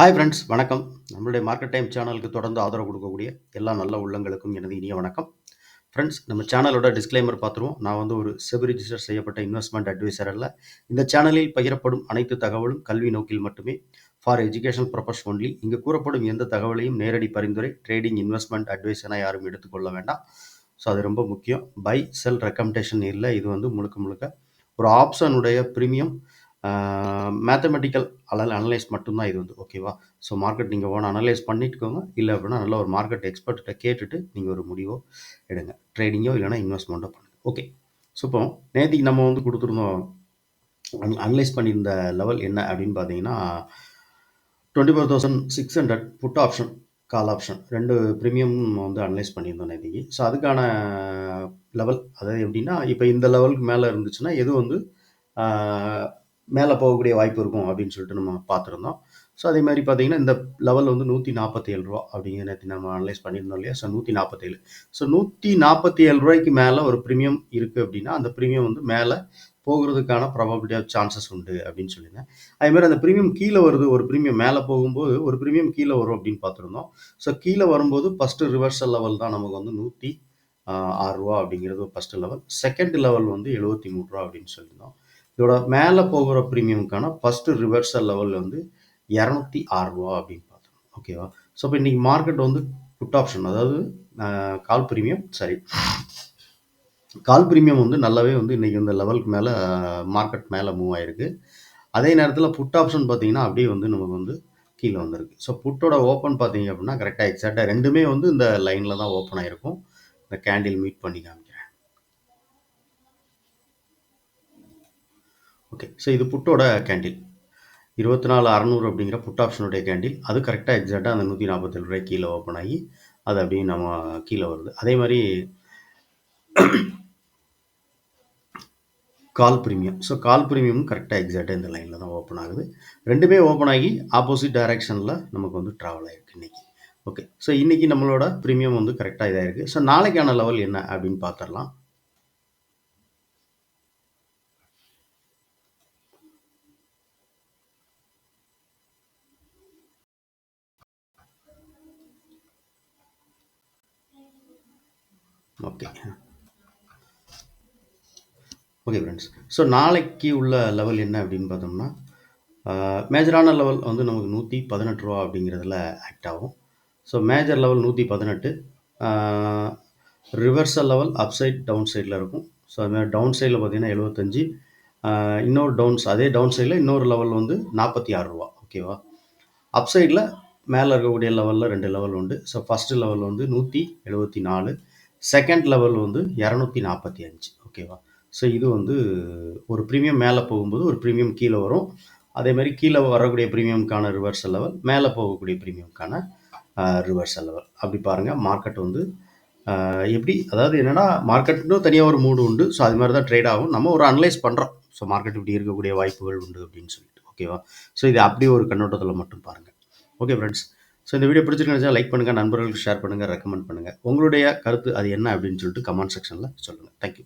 Hi friends வணக்கம். நம்மளுடைய market time சேனலுக்கு தொடர்ந்து ஆதரவு கொடுக்கக்கூடிய எல்லா நல்ல உள்ளங்களுக்கும் எனது இனிய வணக்கம். ஃப்ரெண்ட்ஸ் நம்ம சேனலோட டிஸ்க்ளைமர் பார்த்துருவோம். நான் வந்து ஒரு செபி ரிஜிஸ்டர் செய்யப்பட்ட இன்வெஸ்ட்மெண்ட் அட்வைசர் அல்ல. இந்த சேனலில் பகிரப்படும் அனைத்து தகவலும் கல்வி நோக்கில் மட்டுமே. ஃபார் எஜுகேஷன் பர்பஸ் ஒன்லி இங்கு கூறப்படும் எந்த தகவலையும் நேரடி பரிந்துரை ட்ரேடிங் இன்வெஸ்ட்மெண்ட் அட்வைஸ் என யாரும் எடுத்துக்கொள்ள வேண்டாம். ஸோ அது ரொம்ப முக்கியம். பை செல் ரெக்கமெண்டேஷன் இல்லை. இது வந்து முழுக்க முழுக்க ஒரு ஆப்ஷனுடைய ப்ரீமியம் மேத்தமெட்டிக்கல் அல்லது அனலைஸ் மட்டும்தான் இது வந்து ஓகேவா ஸோ மார்க்கெட் நீங்கள் ஓன அனலைஸ் பண்ணிட்டுக்கோங்க. இல்லை அப்படின்னா நல்ல ஒரு மார்க்கெட் எக்ஸ்பர்ட்டை கேட்டுட்டு நீங்கள் ஒரு முடிவோ எடுங்க. ட்ரேடிங்கோ இல்லைனா இன்வெஸ்ட்மெண்ட்டோ பண்ணுங்கள் ஓகே ஸோ இப்போ நேற்றுக்கு நம்ம வந்து கொடுத்துருந்தோம் அனலைஸ் பண்ணியிருந்த லெவல் என்ன அப்படின்னு பார்த்தீங்கன்னா twenty four thousand six hundred put option call option ரெண்டு ப்ரீமியம் வந்து அனலைஸ் பண்ணியிருந்தோம் நேற்றுக்கு ஸோ அதுக்கான லெவல் அதாவது எப்படின்னா இப்போ இந்த லெவலுக்கு மேலே இருந்துச்சுன்னா எது வந்து மேலே போகக்கூடிய வாய்ப்பு இருக்கும் அப்படின்னு சொல்லிட்டு நம்ம பார்த்துருந்தோம். ஸோ அதே மாதிரி பார்த்தீங்கன்னா இந்த லெவல் வந்து நூற்றி நாற்பத்தி ஏழு ரூபா அப்படிங்கிற நேற்று நம்ம அனலைஸ் பண்ணியிருந்தோம் இல்லையா? ஸோ நூற்றி நாற்பத்தேழு ஸோ நூற்றி நாற்பத்தி ஏழு ரூபாய்க்கு மேலே ஒரு ப்ரீமியம் இருக்குது அப்படின்னா அந்த ப்ரீமியம் வந்து மேலே போகிறதுக்கான ப்ராபபிலிட்டி ஆஃப் சான்சஸ் உண்டு அப்படின்னு சொல்லியிருந்தேன். அதேமாதிரி அந்த ப்ரீமியம் கீழே வருது ஒரு ப்ரீமியம் மேலே போகும்போது ஒரு ப்ரீமியம் கீழே வரும் அப்படின்னு பார்த்துருந்தோம். ஸோ கீழே வரும்போது ஃபஸ்ட்டு ரிவர்சல் லெவல் தான் நமக்கு வந்து நூற்றி ஆறு ரூபா அப்படிங்கிறது ஃபஸ்ட்டு லெவல் செகண்ட் லெவல் வந்து எழுபத்தி மூணு ரூபா அப்படின்னு சொல்லியிருந்தோம். இதோட மேலே போகிற ப்ரீமியம்க்கான ஃபஸ்ட்டு ரிவர்சல் லெவல் வந்து இரநூத்தி ஆறுரூவா அப்படின்னு பார்த்தோம். ஓகேவா ஸோ இப்போ இன்றைக்கி மார்க்கெட் வந்து புட் ஆப்ஷன் அதாவது கால் ப்ரீமியம் சரி கால் ப்ரீமியம் வந்து நல்லாவே வந்து இன்றைக்கி இந்த லெவலுக்கு மேலே மார்க்கெட் மேலே மூவ் ஆகிருக்கு அதே நேரத்தில் புட் ஆப்ஷன் பார்த்தீங்கன்னா அப்படியே வந்து நமக்கு வந்து கீழே வந்திருக்கு. ஸோ புட்டோட ஓப்பன் பார்த்தீங்க அப்படின்னா கரெக்டாக எக்ஸாக்டாக ரெண்டுமே வந்து இந்த லைனில் தான் ஓப்பன் ஆகிருக்கும் இந்த கேண்டில் மீட் பண்ணி காமிக்கும் ஓகே ஸோ இது புட்டோட கேண்டில் இருபத்தி நாலு அறநூறு அப்படிங்கிற புட் ஆப்ஷனுடைய கேண்டில் அது கரெக்டாக எக்ஸாக்டாக அந்த நூற்றி நாற்பத்தேழு ரூபாய் கீழே ஓப்பன் ஆகி அது அப்படியே நம்ம கீழே வருது. அதே மாதிரி கால் ப்ரீமியம் ஸோ கால் ப்ரீமியமும் கரெக்டாக எக்ஸாக்டாக இந்த லைனில் தான் ஓப்பன் ஆகுது. ரெண்டுமே ஓப்பன் ஆகி ஆப்போசிட் டைரெக்ஷனில் நமக்கு வந்து ட்ராவல் ஆகிருக்கு இன்றைக்கி ஓகே ஸோ இன்றைக்கி நம்மளோட ப்ரீமியம் வந்து கரெக்டாக இதாக இருக்குது ஸோ நாளைக்கான லெவல் என்ன அப்படின்னு பார்த்துடலாம். ஓகே ஓகே ஃப்ரெண்ட்ஸ் ஸோ நாளைக்கு உள்ள லெவல் என்ன அப்படின்னு பார்த்தோம்னா மேஜரான லெவல் வந்து நமக்கு நூற்றி பதினெட்டு ரூபா அப்படிங்கிறதுல ஆக்ட் ஆகும். ஸோ மேஜர் லெவல் நூற்றி பதினெட்டு ரிவர்சல் லெவல் அப் சைட் டவுன் சைடில் இருக்கும். ஸோ அதுமாதிரி டவுன் சைடில் பார்த்தீங்கன்னா எழுபத்தஞ்சி இன்னொரு டவுன்ஸ் அதே டவுன் சைடில் இன்னொரு லெவல் வந்து நாற்பத்தி ஆறு ரூபா. ஓகேவா அப் சைடில் மேலே இருக்கக்கூடிய லெவலில் ரெண்டு லெவல் உண்டு. ஸோ ஃபஸ்ட்டு லெவல் வந்து நூற்றி எழுபத்தி நாலு செகண்ட் லெவல் வந்து இரநூத்தி நாற்பத்தி அஞ்சு ஓகேவா ஸோ இது வந்து ஒரு ப்ரீமியம் மேலே போகும்போது ஒரு ப்ரீமியம் கீழே வரும். அதே மாதிரி கீழே வரக்கூடிய ப்ரீமியம்கான ரிவர்சல் லெவல் மேலே போகக்கூடிய ப்ரீமியம்கான ரிவர்சல் லெவல் அப்படி பாருங்கள் மார்க்கெட் வந்து எப்படி அதாவது என்னென்னா மார்க்கெட்னு தனியாக ஒரு மூடு உண்டு. ஸோ அது மாதிரி தான் ட்ரேட் ஆகும். நம்ம ஒரு அனலைஸ் பண்ணுறோம் ஸோ மார்க்கெட் இப்படி இருக்கக்கூடிய வாய்ப்புகள் உண்டு அப்படின்னு சொல்லிட்டு ஓகேவா ஸோ இது அப்படி ஒரு கண்ணோட்டத்தில் மட்டும் பாருங்கள் ஓகே ஃப்ரெண்ட்ஸ் ஸோ இந்த வீடியோ பிடிச்சிருக்கா லைக் பண்ணுங்கள் நண்பர்களுக்கு ஷேர் பண்ணுங்கள் ரெக்கமெண்ட் பண்ணுங்கள் உங்களுடைய கருத்து அது என்ன அப்படின்னு சொல்லிட்டு கமெண்ட் செக்ஷனில் சொல்லுங்கள் தேங்க்யூ